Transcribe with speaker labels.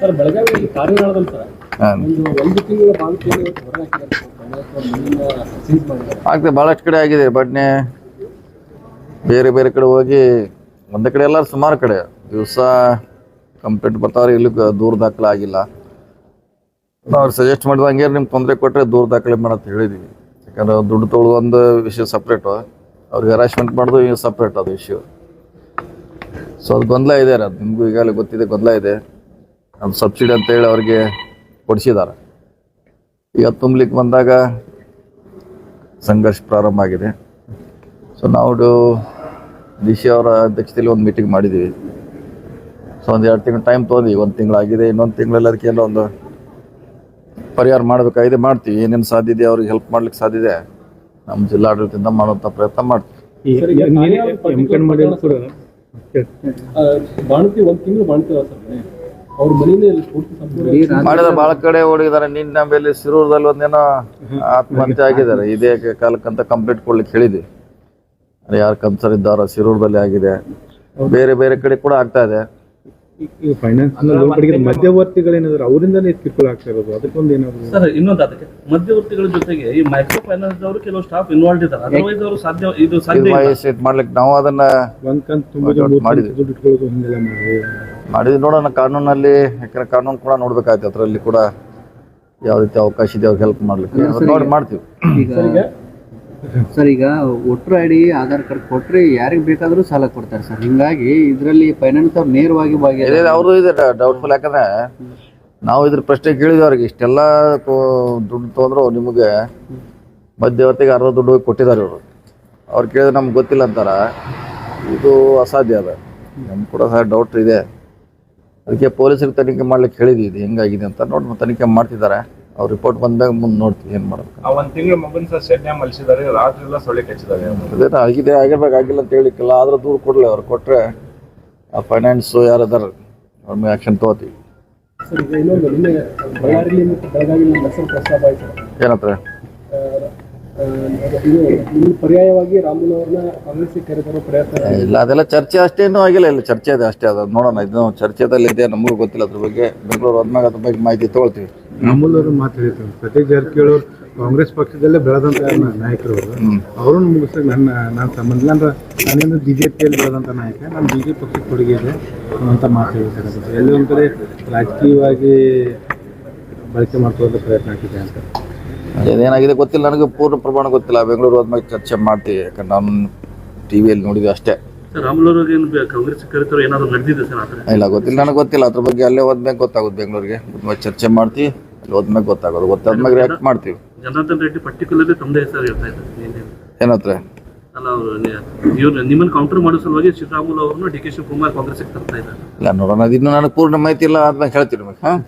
Speaker 1: Sir ಬೆಳಗಾವಿಯಲ್ಲಿ sir ಒಂದು ತಿಂಗಳ
Speaker 2: ಆಗ್ತದೆ ಭಾಳಷ್ಟು ಕಡೆ ಆಗಿದೆ ಬಟ್ನೆ. ಬೇರೆ ಬೇರೆ ಕಡೆ ಹೋಗಿ ಒಂದೇ ಕಡೆ ಎಲ್ಲ ಸುಮಾರು ಕಡೆ. ದಿವಸ ಕಂಪ್ಲೇಂಟ್ ಬರ್ತಾವ್ರೆ ಇಲ್ಲಿ ದೂರ ದಾಖಲೆ ಆಗಿಲ್ಲ. ಅವ್ರು ಸಜೆಸ್ಟ್ ಮಾಡಿದ ಮಾಡಿದಂಗೆ ನಿಮ್ಗೆ ತೊಂದರೆ ಕೊಟ್ಟರೆ ದೂರ ದಾಖಲೆ ಮಾಡಂತ ಹೇಳಿದ್ದೀವಿ ಯಾಕಂದ್ರೆ ದುಡ್ಡು ತೊಗೊಳ್ಳೋದು ಒಂದು ವಿಷಯ ಸಪ್ರೇಟು ಅವ್ರಿಗೆ ಹರಾಸ್ಮೆಂಟ್ ಮಾಡೋದು ಈಗ ಸಪ್ರೇಟ್ ಅದು ಇಶ್ಯೂ ಸೊ ಅದು ಗೊಂದಲ ಇದೆ ಅದು ನಿಮಗೂ ಈಗಾಗಲೇ ಗೊತ್ತಿದೆ ಗೊಂದಲ ಇದೆ ಅದು ಸಬ್ಸಿಡಿ ಅಂತ ಹೇಳಿ ಅವ್ರಿಗೆ ಕೊಡಿಸಿದ್ದಾರೆ ಈಗ ತುಂಬಲಿಕ್ಕೆ ಬಂದಾಗ ಸಂಘರ್ಷ ಪ್ರಾರಂಭ ಆಗಿದೆ ಸೊ ನಾವು ಡಿ ಸಿ ಅವರ ಅಧ್ಯಕ್ಷತೆಯಲ್ಲಿ ಒಂದು ಮೀಟಿಂಗ್ ಮಾಡಿದ್ದೀವಿ ಸೊ ಒಂದು ಎರಡು ತಿಂಗಳು ಟೈಮ್ ತೊಗೊಂಡು ಒಂದು ತಿಂಗಳಾಗಿದೆ ಇನ್ನೊಂದು ತಿಂಗಳಲ್ಲಿ ಅದಕ್ಕೆ ಏನೋ ಒಂದು ಪರಿಹಾರ ಮಾಡಬೇಕಾಗಿದೆ ಮಾಡ್ತೀವಿ ಏನೇನು ಸಾಧ್ಯ ಇದೆ ಅವ್ರಿಗೆ ಹೆಲ್ಪ್ ಮಾಡ್ಲಿಕ್ಕೆ ಸಾಧ್ಯ ಇದೆ ನಮ್ಮ ಜಿಲ್ಲಾಡಳಿತದಿಂದ ಮಾಡುವಂಥ ಪ್ರಯತ್ನ ಮಾಡ್ತೀವಿ
Speaker 1: ಬಾಣತಿ ಒಂದು ತಿಂಗಳು ಅವ್ರ ಮನೆಯೇ
Speaker 2: ಭಾಳ ಕಡೆ ಓಡಿದಾರೆ ನಿನ್ನ ಮೇಲೆ ಸಿರೂರದಲ್ಲಿ ಒಂದೇನೋ ಆತ್ಮಹತ್ಯೆ ಆಗಿದ್ದಾರೆ. ಇದೇ ಕಾಲಕ್ಕಂತ ಕಂಪ್ಲೀಟ್ ಕೊಡ್ಲಿಕ್ಕೆ ಹೇಳಿದ್ವಿ. ಯಾರು ಕನ್ಸರ್ ಇದ್ದಾರೋ ಸಿರೂರದಲ್ಲಿ ಆಗಿದೆ. ಬೇರೆ ಬೇರೆ ಕಡೆ ಕೂಡ ಆಗ್ತಾ ಇದೆ.
Speaker 3: ಈಗ ಫೈನಾನ್ಸ್ ಮಧ್ಯವರ್ತಿಗಳೇನಾದ್ರು ಅವರಿಂದನೇ ಕಿರುಕುಳ ಆಗ್ತಾ ಇರೋದು? ಅದಕ್ಕೊಂದು ಏನಾದ್ರು
Speaker 4: ಸರ್ ಇನ್ನೊಂದು ಅದಕ್ಕೆ. ಮಧ್ಯವರ್ತಿಗಳ ಜೊತೆಗೆ ಈ ಮೈಕ್ರೋ ಫೈನಾನ್ಸ್ ಅವರು ಕೆಲವು ಸ್ಟಾಫ್ ಇನ್ವಾಲ್ವ್ ಇದ್ದಾರೆ. ಅದರ್ವೈಸ್ ಅವರು ಸಾಧ್ಯ ಇದು ಸಾಧ್ಯ ಇಲ್ಲ.
Speaker 2: ಮಾಡ್ಲಿಕ್ಕೆ ನಾವು ಅದನ್ನ
Speaker 3: ಒಂದ್ ಕಂತು
Speaker 2: ಮಾಡಿದ್ವಿ.
Speaker 3: ದುಡ್ಡು ಇಟ್ಕೊಳ್ಳೋದು ಹಿಂಗೆಲ್ಲ ಮಾಡಿ.
Speaker 2: ಮಾಡಿದ್ವಿ. ನೋಡೋಣ ಕಾನೂನಲ್ಲಿ ಯಾಕಂದ್ರೆ ಕಾನೂನು ಕೂಡ ನೋಡ್ಬೇಕಾಯ್ತು. ಅದರಲ್ಲಿ ಕೂಡ ಯಾವ ರೀತಿ ಅವಕಾಶ ಇದೆ ಅವ್ರಿಗೆ ಹೆಲ್ಪ್ ಮಾಡ್ಲಿಕ್ಕೆ. ನೋಡಿ ಮಾಡ್ತೀವಿ.
Speaker 5: ಈಗ ಸರ್ ಈಗ voter I D Aadhaar card ಕೊಟ್ರೆ ಯಾರಿಗೆ ಬೇಕಾದರೂ ಸಾಲ ಕೊಡ್ತಾರೆ ಸರ್. ಹಿಂಗಾಗಿ ಇದರಲ್ಲಿ ಫೈನಾನ್ಸ್ ಅವ್ರು ನೇರವಾಗಿ
Speaker 2: ಅವರು ಇದೆ ಡೌಟ್ಫುಲ್ ಯಾಕಂದ್ರೆ ನಾವು ಇದ್ರ ಪ್ರಶ್ನೆ ಕೇಳಿದ್ವಿ ಅವ್ರಿಗೆ. ಇಷ್ಟೆಲ್ಲ ದುಡ್ಡು ತೊಗೊಂಡ್ರು ನಿಮಗೆ ಮಧ್ಯವರ್ತಿಗೆ ಅರ್ಧ ದುಡ್ಡು ಹೋಗಿ ಕೊಟ್ಟಿದ್ದಾರೆ ಇವರು. ಅವ್ರು ಕೇಳಿದ್ರೆ ನಮ್ಗೆ ಗೊತ್ತಿಲ್ಲ ಅಂತಾರ. ಇದು ಅಸಾಧ್ಯ ಅದ. ನಮ್ಗೆ ಕೂಡ ಸಹ ಡೌಟ್ ಇದೆ. ಅದಕ್ಕೆ ಪೊಲೀಸರಿಗೆ ತನಿಖೆ ಮಾಡ್ಲಿಕ್ಕೆ ಹೇಳಿದ್ವಿ. ಇದು ಹೆಂಗಾಗಿದೆ ಅಂತ ನೋಡಿ ತನಿಖೆ ಮಾಡ್ತಿದ್ದಾರೆ. ಅವ್ರ ರಿಪೋರ್ಟ್ ಬಂದಾಗ ಮುಂದೆ ನೋಡ್ತೀವಿ ಏನು ಮಾಡ್ಬೇಕು
Speaker 6: ಆ ಒಂದು ತಿಂಗಳು ಮಗನ ಸಹ ಶೆಡ್ನೆ ಮಲಸಿದ್ದಾರೆ ರಾತ್ರಿ ಎಲ್ಲ ಸೊಳ್ಳೆ ಕಚ್ಚಿದ್ದಾರೆ
Speaker 2: ಅದೇನೋ ಆಗಿದೆ ಆಗಿರ್ಬೇಕಾಗಿಲ್ಲ ಅಂತ ಹೇಳಿಕ್ಕಿಲ್ಲ ಆದ್ರೆ ದೂರ ಕೊಡಲಿ ಅವ್ರು ಕೊಟ್ಟರೆ ಆ ಫೈನಾನ್ಸು ಯಾರದಾರ ಅವ್ರ ಮೇಲೆ ಆ್ಯಕ್ಷನ್ ತೊಗೋತೀವಿ. ಏನತ್ರ
Speaker 1: ಪರ್ಯಾಯವಾಗಿ ರಾಮುಲು ಅವ್ರನ್ನ ಕಾಂಗ್ರೆಸ್ಗೆ ಕರೆತರೋ ಪ್ರಯತ್ನ
Speaker 2: ಇಲ್ಲ ಅದೆಲ್ಲ ಚರ್ಚೆ ಅಷ್ಟೇನೂ ಆಗಿಲ್ಲ ಇಲ್ಲ ಚರ್ಚೆ ಇದೆ ಅಷ್ಟೇ ಅದು ನೋಡೋಣ. ಇದು ಚರ್ಚೆದಲ್ಲಿ ಇದೆ ನಮಗೂ ಗೊತ್ತಿಲ್ಲ ಅದ್ರ ಬಗ್ಗೆ. ಬೆಂಗಳೂರು ಹೋದ್ಮೇಲೆ ಅದ್ರ ಬಗ್ಗೆ ಮಾಹಿತಿ ತಗೊಳ್ತೀವಿ.
Speaker 3: ಅಮೂಲ್ ಅವರು ಮಾತು ಸತೀಶ್ ಜಾರಕಿಹೊಳಿ ಅವರು ಕಾಂಗ್ರೆಸ್ ಪಕ್ಷದಲ್ಲೇ ಬೆಳೆದಂತ ನಾಯಕರು ಅವರು? ಅವ್ರನ್ನ ಮುಗಿಸ್ದಾಗ ನನ್ನ ನಾನು ಸಂಬಂಧ ಅಂದ್ರೆ ನಾನೇನು ಬಿ ಜೆ ಪಿಯಲ್ಲಿ ಬೆಳೆದಂಥ ನಾಯಕ ನಾನು ಬಿ ಜೆ ಪಿ ಪಕ್ಷಕ್ಕೆ ಕೊಡುಗೆ ಇದೆ ಅಂತ ಮಾತು ಹೇಳ್ತಾರೆ. ಎಲ್ಲೋ ಒಂದು ಕಡೆ ರಾಜಕೀಯವಾಗಿ ಬಳಕೆ ಮಾಡ್ಕೊಳ್ಳೋದಕ್ಕೆ ಪ್ರಯತ್ನ ಆಗಿದೆ ಅಂತ.
Speaker 2: ಅದೇನಾಗಿದೆ ಗೊತ್ತಿಲ್ಲ ನನಗೆ ಪೂರ್ಣ ಪ್ರಮಾಣ ಗೊತ್ತಿಲ್ಲ. ಬೆಂಗಳೂರು ಹೋದ್ಮೇಲೆ ಚರ್ಚೆ ಮಾಡ್ತೀವಿ ಯಾಕಂದ್ರೆ ನಾನು ಟಿ ವಿಯಲ್ಲಿ ನೋಡಿದ್ವಿ ಅಷ್ಟೇ ಇಲ್ಲ ಗೊತ್ತಿಲ್ಲ ನನಗೆ ಗೊತ್ತಿಲ್ಲ. ಅದ್ರ ಬಗ್ಗೆ ಅಲ್ಲೇ ಹೋದ್ಮೇಲೆ ಗೊತ್ತಾಗುತ್ತೆ ಬೆಂಗಳೂರಿಗೆ. ಚರ್ಚೆ ಮಾಡ್ತೀವಿ ಅಲ್ಲಿ ಹೋದ್ಮೇಲೆ ಗೊತ್ತಾಗೋದು. ಗೊತ್ತಾದ್ಮೇಲೆ ರಿಯಾಕ್ಟ್ ಮಾಡ್ತೀವಿ.
Speaker 4: ಜನಾರ್ದನ್ ರೆಡ್ಡಿ ಪರ್ಟಿಕ್ಯುಲರ್ಲಿ ತಮ್ಮದೇ ಹೆಸರು ಹೇಳ್ತಾ ಇದ್ದಾರೆ.
Speaker 2: ಏನತ್ರ
Speaker 4: ನಿಮ್ಮನ್ನು ಕೌಂಟರ್ ಮಾಡೋ ಸಲುವಾಗಿ ಶ್ರೀರಾಮುಲು ಅವ್ರನ್ನ ಡಿ ಕೆ ಶಿವಕುಮಾರ್ ಕಾಂಗ್ರೆಸ್ ತರ್ತಾ ಇದ್ದಾರೆ.
Speaker 2: ಇಲ್ಲ ನೋಡೋಣ. ಅದಿನ್ನೂ ನನಗೆ ಪೂರ್ಣ ಮಾಹಿತಿ ಇಲ್ಲ ಆದ್ಮೇಲೆ ಹೇಳ್ತೀನಿ ನಿಮಗೆ. ಹಾಂ?